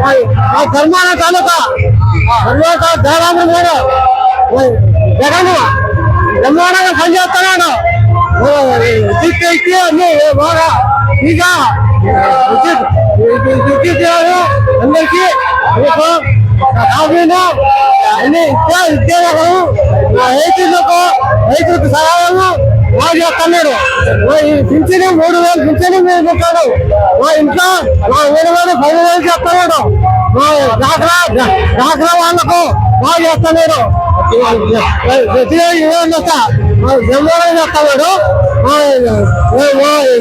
మా ధర్మాన తాలూకా ధర్మాన జయరాముడు గారు జగన్ బ్రహ్మాండంగా పనిచేస్తున్నాడు దిక్కి అన్ని బాగా ఇక దిక్కిచ్చారు అందరికీ కాకుండా అన్ని ఉద్యోగాలు రైతులకు రైతులకు సహాయము బాగా చేస్తున్నాడు పింఛని మూడు వేలు పింఛని మీద పెట్టాడు మా ఇంట్లో మా ఏడు వేలు పది వేలు చేస్తున్నాడు మా డాక్రా డాక్రా వాళ్ళకు బాగా చేస్తున్నాడు బ్రహ్మాండంగా చేస్తున్నాడు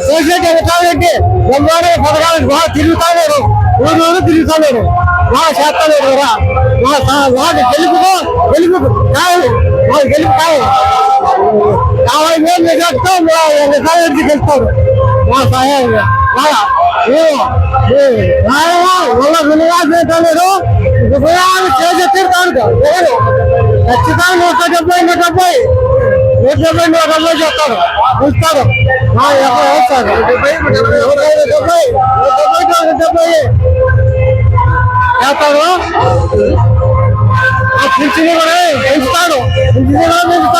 సోషల్ కాబట్టి బ్రహ్మాండంగా పథకాలకు బాగా తిరుగుతున్నాడు ఊరు ఊరు తిరుగుతున్నాడు బాగా చేస్తున్నాడు మా గెలుపుకో గెలుపు కావాలి. మాకు గెలుపు కావాలి. యాభై వేలు మెజార్టీతో రికార్డు గెలుస్తాడు మా సహాయం బాగా వల్ల చేసి తీరుతాను లేదు ఖచ్చితంగా నూట డెబ్బై నూట డెబ్బై నూట డెబ్బై నూట డెబ్బై చేస్తాడు ఇస్తాడు వస్తారు డెబ్బై నూట డెబ్బై నూట డెబ్బై చేస్తాడు ఆ పింఛని కూడా పెంచుతారు. పింఛని కూడా